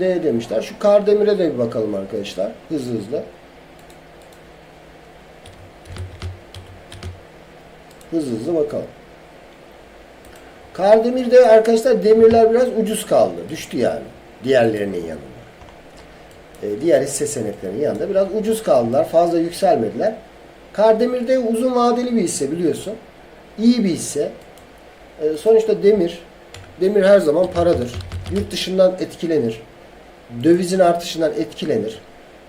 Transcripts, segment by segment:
D demişler. Şu Kardemir'e de bir bakalım arkadaşlar. Hızlı hızlı. Hızlı hızlı bakalım. Kardemir'de arkadaşlar demirler biraz ucuz kaldı. Düştü yani. Diğerlerinin yanında. Ee, diğer hisse senetlerinin yanında biraz ucuz kaldılar. Fazla yükselmediler. Kardemir'de uzun vadeli bir hisse biliyorsun. İyi bir hisse. Ee, sonuçta demir. Demir her zaman paradır. Yurt dışından etkilenir. Dövizin artışından etkilenir.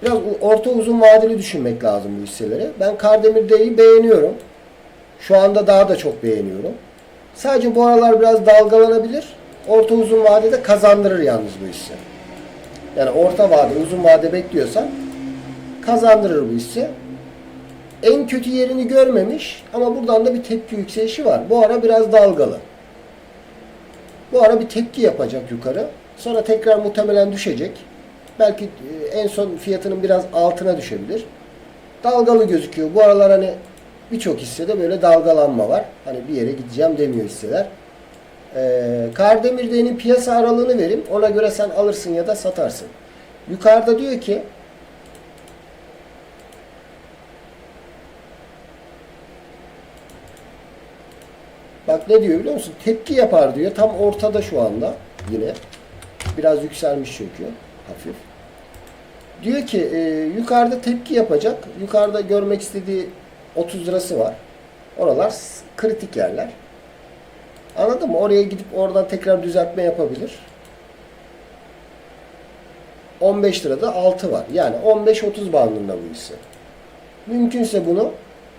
Biraz orta uzun vadeli düşünmek lazım bu hisseleri. Ben Kardemir'deyi beğeniyorum. Şu anda daha da çok beğeniyorum. Sadece bu aralar biraz dalgalanabilir. Orta uzun vadede kazandırır yalnız bu hisse. Yani orta vade, uzun vade bekliyorsan kazandırır bu hisse. En kötü yerini görmemiş ama buradan da bir tepki yükselişi var. Bu ara biraz dalgalı. Bu ara bir tepki yapacak yukarı. Sonra tekrar muhtemelen düşecek. Belki e, en son fiyatının biraz altına düşebilir. Dalgalı gözüküyor. Bu aralar hani birçok hissede böyle dalgalanma var. Hani bir yere gideceğim demiyor hisseler. Ee, Kardemir'de'nin piyasa aralığını vereyim. Ona göre sen alırsın ya da satarsın. Yukarıda diyor ki Bak ne diyor biliyor musun? Tepki yapar diyor. Tam ortada şu anda yine. Biraz yükselmiş çünkü. Hafif. Diyor ki e, yukarıda tepki yapacak. Yukarıda görmek istediği 30 lirası var. Oralar kritik yerler. Anladın mı? Oraya gidip oradan tekrar düzeltme yapabilir. 15 lirada 6 var. Yani 15-30 bandında bu hisse. Mümkünse bunu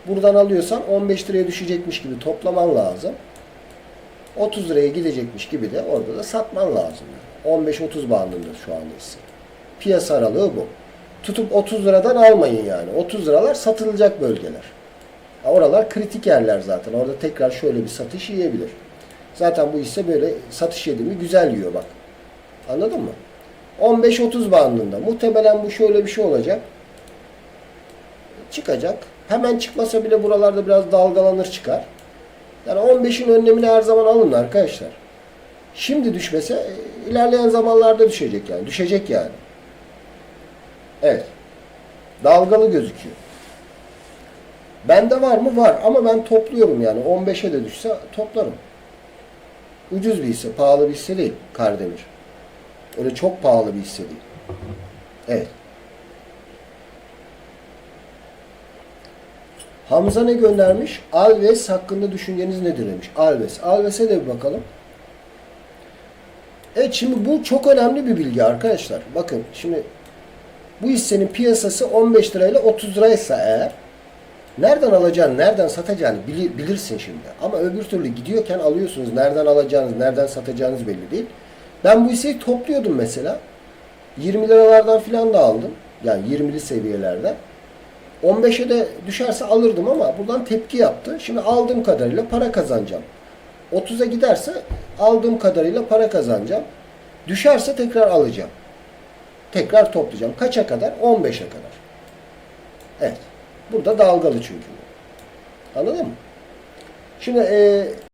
buradan alıyorsan 15 liraya düşecekmiş gibi toplaman lazım. 30 liraya gidecekmiş gibi de orada da satman lazım. Yani. 15-30 bandında şu anda hisse. Piyasa aralığı bu. Tutup 30 liradan almayın yani. 30 liralar satılacak bölgeler. Oralar kritik yerler zaten. Orada tekrar şöyle bir satış yiyebilir. Zaten bu hisse böyle satış yedi güzel yiyor bak. Anladın mı? 15-30 bandında. Muhtemelen bu şöyle bir şey olacak. Çıkacak. Hemen çıkmasa bile buralarda biraz dalgalanır çıkar. Yani 15'in önlemini her zaman alın arkadaşlar. Şimdi düşmese e, ilerleyen zamanlarda düşecek yani. Düşecek yani. Evet. Dalgalı gözüküyor. Bende var mı? Var. Ama ben topluyorum yani. 15'e de düşse toplarım. Ucuz bir hisse. Pahalı bir hisse değil. Kardemir. Öyle çok pahalı bir hisse değil. Evet. Hamza ne göndermiş? Alves hakkında düşünceniz nedir demiş. Alves. Alves'e de bir bakalım. Evet şimdi bu çok önemli bir bilgi arkadaşlar. Bakın şimdi bu hissenin piyasası 15 lirayla 30 liraysa eğer nereden alacağını, nereden satacağını bili- bilirsin şimdi. Ama öbür türlü gidiyorken alıyorsunuz. Nereden alacağınız, nereden satacağınız belli değil. Ben bu hisseyi topluyordum mesela. 20 liralardan filan da aldım. Yani 20'li seviyelerden. 15'e de düşerse alırdım ama buradan tepki yaptı. Şimdi aldığım kadarıyla para kazanacağım. 30'a giderse aldığım kadarıyla para kazanacağım. Düşerse tekrar alacağım. Tekrar toplayacağım. Kaça kadar? 15'e kadar. Evet. Burada dalgalı çünkü. Anladın mı? Şimdi e,